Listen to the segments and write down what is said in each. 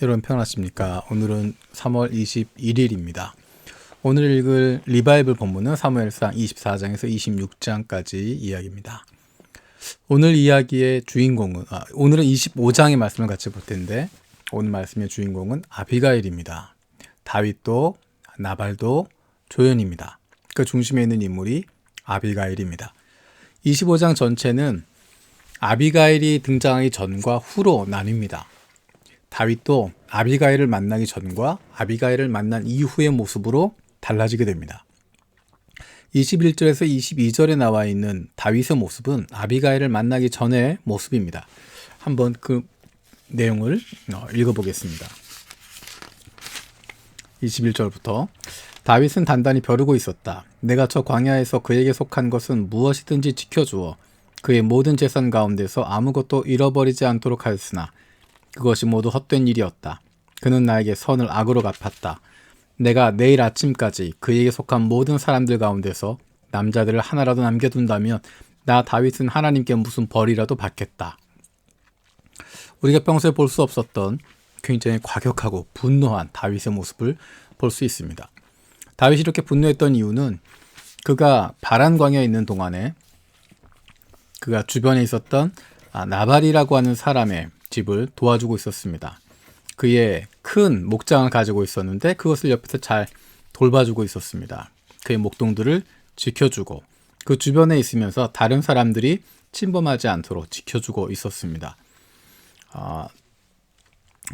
여러분 평안하십니까? 오늘은 3월 21일입니다. 오늘 읽을 리바이블 본문은 사무엘상 24장에서 26장까지 이야기입니다. 오늘 이야기의 주인공은 아, 오늘은 25장의 말씀을 같이 볼 텐데 오늘 말씀의 주인공은 아비가일입니다. 다윗도 나발도 조연입니다. 그 중심에 있는 인물이 아비가일입니다. 25장 전체는 아비가일이 등장하기 전과 후로 나뉩니다. 다윗도 아비가일을 만나기 전과 아비가일을 만난 이후의 모습으로 달라지게 됩니다. 21절에서 22절에 나와 있는 다윗의 모습은 아비가일을 만나기 전의 모습입니다. 한번 그 내용을 어, 읽어보겠습니다. 21절부터 다윗은 단단히 벼르고 있었다. 내가 저 광야에서 그에게 속한 것은 무엇이든지 지켜주어 그의 모든 재산 가운데서 아무것도 잃어버리지 않도록 하였으나 그것이 모두 헛된 일이었다. 그는 나에게 선을 악으로 갚았다. 내가 내일 아침까지 그에게 속한 모든 사람들 가운데서 남자들을 하나라도 남겨둔다면 나 다윗은 하나님께 무슨 벌이라도 받겠다. 우리가 평소에 볼 수 없었던 굉장히 과격하고 분노한 다윗의 모습을 볼 수 있습니다. 다윗이 이렇게 분노했던 이유는 그가 바란 광야에 있는 동안에 그가 주변에 있었던 아, 나발이라고 하는 사람의 집을 도와주고 있었습니다. 그의 큰 목장을 가지고 있었는데 그것을 옆에서 잘 돌봐주고 있었습니다. 그의 목동들을 지켜주고 그 주변에 있으면서 다른 사람들이 침범하지 않도록 지켜주고 있었습니다. 아,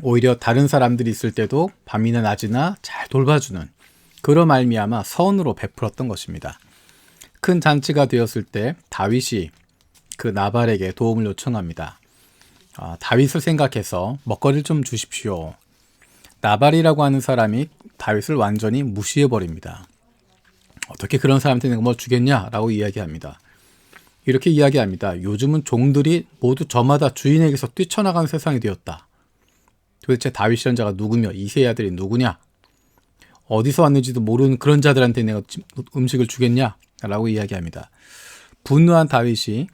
오히려 다른 사람들이 있을 때도 밤이나 낮이나 잘 돌봐주는 그런 말미암아 선으로 베풀었던 것입니다. 큰 잔치가 되었을 때 다윗이 그 나발에게 도움을 요청합니다. 아, 다윗을 생각해서 먹거리를 좀 주십시오. 나발이라고 하는 사람이 다윗을 완전히 무시해 버립니다. 어떻게 그런 사람한테 내가 뭐 주겠냐라고 이야기합니다. 이렇게 이야기합니다. 요즘은 종들이 모두 저마다 주인에게서 뛰쳐나가는 세상이 되었다. 도대체 다윗이라는 자가 누구며 이세의 아들이 누구냐? 어디서 왔는지도 모르는 그런 자들한테 내가 음식을 주겠냐? 라고 이야기합니다. 분노한 다윗이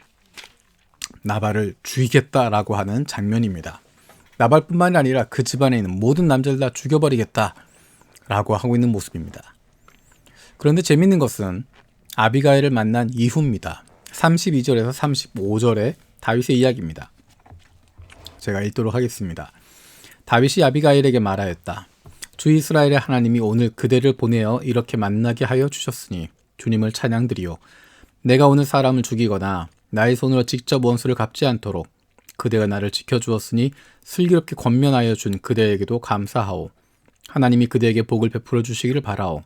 나발을 죽이겠다라고 하는 장면입니다. 나발뿐만이 아니라 그 집안에 있는 모든 남자들 다 죽여버리겠다라고 하고 있는 모습입니다. 그런데 재밌는 것은 아비가일을 만난 이후입니다. 32절에서 35절의 다윗의 이야기입니다. 제가 읽도록 하겠습니다. 다윗이 아비가일에게 말하였다. 주 이스라엘의 하나님이 오늘 그대를 보내어 이렇게 만나게 하여 주셨으니 주님을 찬양드리오. 내가 오늘 사람을 죽이거나 나의 손으로 직접 원수를 갚지 않도록 그대가 나를 지켜주었으니 슬기롭게 권면하여 준 그대에게도 감사하오. 하나님이 그대에게 복을 베풀어 주시기를 바라오.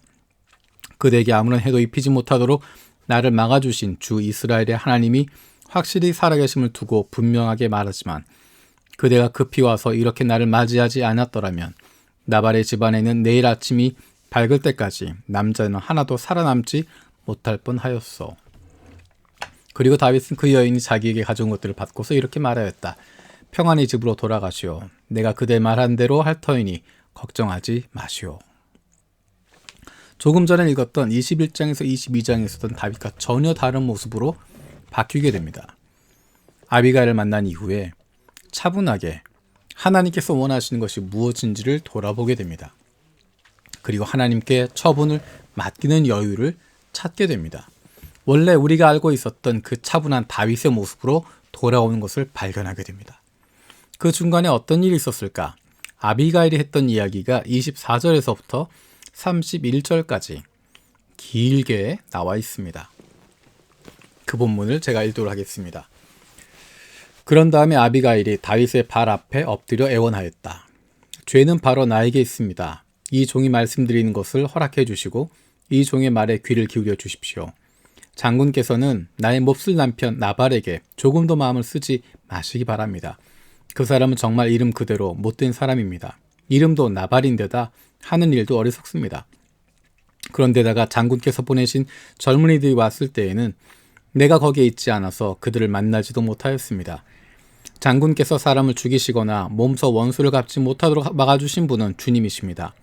그대에게 아무런 해도 입히지 못하도록 나를 막아주신 주 이스라엘의 하나님이 확실히 살아계심을 두고 분명하게 말하지만 그대가 급히 와서 이렇게 나를 맞이하지 않았더라면 나발의 집안에는 내일 아침이 밝을 때까지 남자는 하나도 살아남지 못할 뻔하였소. 그리고 다윗은 그 여인이 자기에게 가져온 것들을 받고서 이렇게 말하였다. 평안히 집으로 돌아가시오. 내가 그대 말한 대로 할 터이니 걱정하지 마시오. 조금 전에 읽었던 21장에서 22장에 있었던 다윗과 전혀 다른 모습으로 바뀌게 됩니다. 아비가를 만난 이후에 차분하게 하나님께서 원하시는 것이 무엇인지를 돌아보게 됩니다. 그리고 하나님께 처분을 맡기는 여유를 찾게 됩니다. 원래 우리가 알고 있었던 그 차분한 다윗의 모습으로 돌아오는 것을 발견하게 됩니다. 그 중간에 어떤 일이 있었을까? 아비가일이 했던 이야기가 24절에서부터 31절까지 길게 나와 있습니다. 그 본문을 제가 읽도록 하겠습니다. 그런 다음에 아비가일이 다윗의 발 앞에 엎드려 애원하였다. 죄는 바로 나에게 있습니다. 이 종이 말씀드리는 것을 허락해 주시고 이 종의 말에 귀를 기울여 주십시오. 장군께서는 나의 몹쓸 남편 나발에게 조금 더 마음을 쓰지 마시기 바랍니다. 그 사람은 정말 이름 그대로 못된 사람입니다. 이름도 나발인데다 하는 일도 어리석습니다. 그런데다가 장군께서 보내신 젊은이들이 왔을 때에는 내가 거기에 있지 않아서 그들을 만나지도 못하였습니다. 장군께서 사람을 죽이시거나 몸소 원수를 갚지 못하도록 막아주신 분은 주님이십니다.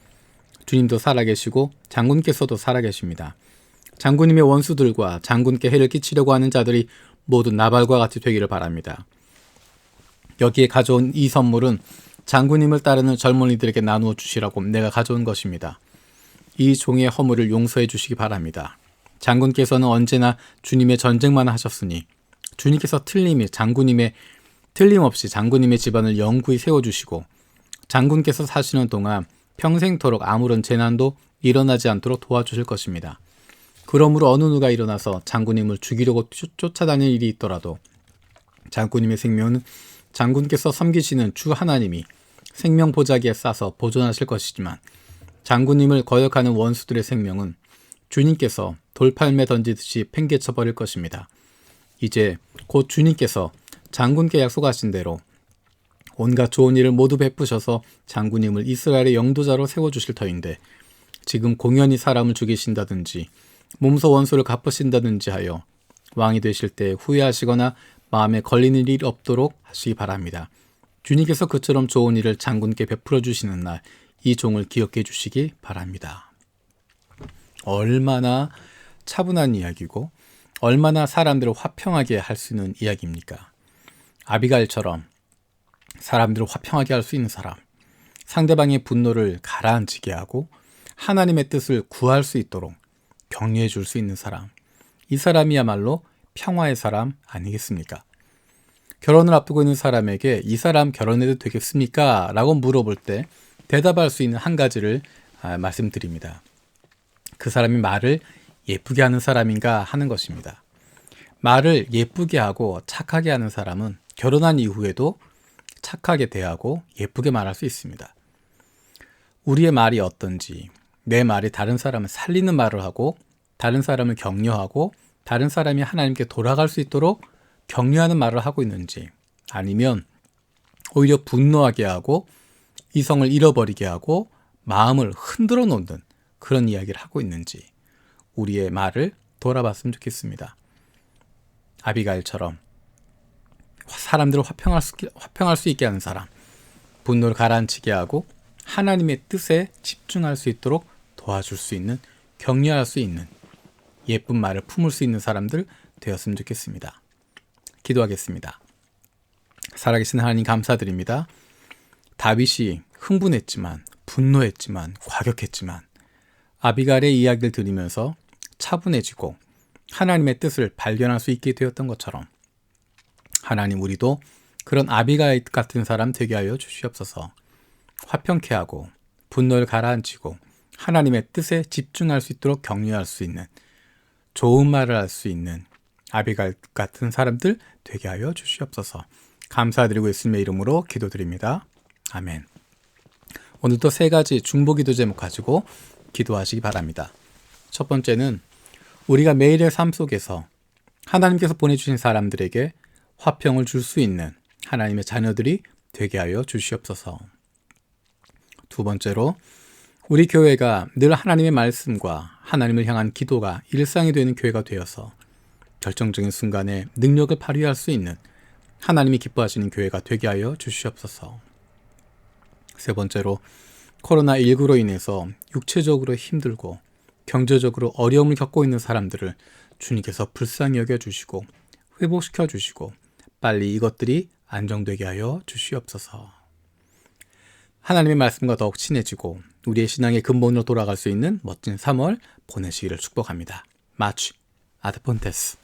주님도 살아계시고 장군께서도 살아계십니다. 장군님의 원수들과 장군께 해를 끼치려고 하는 자들이 모두 나발과 같이 되기를 바랍니다. 여기에 가져온 이 선물은 장군님을 따르는 젊은이들에게 나누어 주시라고 내가 가져온 것입니다. 이 종의 허물을 용서해 주시기 바랍니다. 장군께서는 언제나 주님의 전쟁만 하셨으니 주님께서 틀림이 장군님의 틀림없이 장군님의 집안을 영구히 세워주시고 장군께서 사시는 동안 평생토록 아무런 재난도 일어나지 않도록 도와주실 것입니다. 그러므로 어느 누가 일어나서 장군님을 죽이려고 쫓- 쫓아다닐 일이 있더라도 장군님의 생명은 장군께서 섬기시는 주 하나님이 생명 보자기에 싸서 보존하실 것이지만 장군님을 거역하는 원수들의 생명은 주님께서 돌팔매 던지듯이 팽개쳐 버릴 것입니다. 이제 곧 주님께서 장군께 약속하신 대로 온갖 좋은 일을 모두 베푸셔서 장군님을 이스라엘의 영도자로 세워주실 터인데 지금 공연히 사람을 죽이신다든지 몸소 원수를 갚으신다든지 하여 왕이 되실 때 후회하시거나 마음에 걸리는 일이 없도록 하시기 바랍니다. 주님께서 그처럼 좋은 일을 장군께 베풀어 주시는 날 이 종을 기억해 주시기 바랍니다. 얼마나 차분한 이야기고 얼마나 사람들을 화평하게 할 수 있는 이야기입니까? 아비갈처럼 사람들을 화평하게 할 수 있는 사람, 상대방의 분노를 가라앉히게 하고 하나님의 뜻을 구할 수 있도록 격려해 줄 수 있는 사람, 이 사람이야말로 평화의 사람 아니겠습니까? 결혼을 앞두고 있는 사람에게 이 사람 결혼해도 되겠습니까? 라고 물어볼 때 대답할 수 있는 한 가지를 아, 말씀드립니다. 그 사람이 말을 예쁘게 하는 사람인가 하는 것입니다. 말을 예쁘게 하고 착하게 하는 사람은 결혼한 이후에도 착하게 대하고 예쁘게 말할 수 있습니다. 우리의 말이 어떤지, 내 말이 다른 사람을 살리는 말을 하고, 다른 사람을 격려하고, 다른 사람이 하나님께 돌아갈 수 있도록 격려하는 말을 하고 있는지, 아니면 오히려 분노하게 하고, 이성을 잃어버리게 하고, 마음을 흔들어 놓는 그런 이야기를 하고 있는지, 우리의 말을 돌아봤으면 좋겠습니다. 아비가일처럼 사람들을 화평할 수, 화평할 수 있게 하는 사람, 분노를 가라앉히게 하고 하나님의 뜻에 집중할 수 있도록 도와줄 수 있는, 격려할 수 있는 예쁜 말을 품을 수 있는 사람들 되었으면 좋겠습니다. 기도하겠습니다. 살아계신 하나님 감사드립니다. 다윗이 흥분했지만, 분노했지만, 과격했지만, 아비갈의 이야기를 들으면서 차분해지고 하나님의 뜻을 발견할 수 있게 되었던 것처럼 하나님 우리도 그런 아비가일 같은 사람 되게 하여 주시옵소서. 화평케 하고 분노를 가라앉히고 하나님의 뜻에 집중할 수 있도록 격려할 수 있는 좋은 말을 할 수 있는 아비갈 같은 사람들 되게 하여 주시옵소서. 감사드리고 예수님의 이름으로 기도드립니다. 아멘. 오늘도 세 가지 중보 기도 제목 가지고 기도하시기 바랍니다. 첫 번째는 우리가 매일의 삶 속에서 하나님께서 보내주신 사람들에게 화평을 줄 수 있는 하나님의 자녀들이 되게 하여 주시옵소서. 두 번째로 우리 교회가 늘 하나님의 말씀과 하나님을 향한 기도가 일상이 되는 교회가 되어서 결정적인 순간에 능력을 발휘할 수 있는 하나님이 기뻐하시는 교회가 되게 하여 주시옵소서. 세 번째로 코로나19로 인해서 육체적으로 힘들고 경제적으로 어려움을 겪고 있는 사람들을 주님께서 불쌍히 여겨 주시고 회복시켜 주시고 빨리 이것들이 안정되게 하여 주시옵소서. 하나님의 말씀과 더욱 친해지고 우리의 신앙의 근본으로 돌아갈 수 있는 멋진 3월 보내시기를 축복합니다. 마치 아드폰테스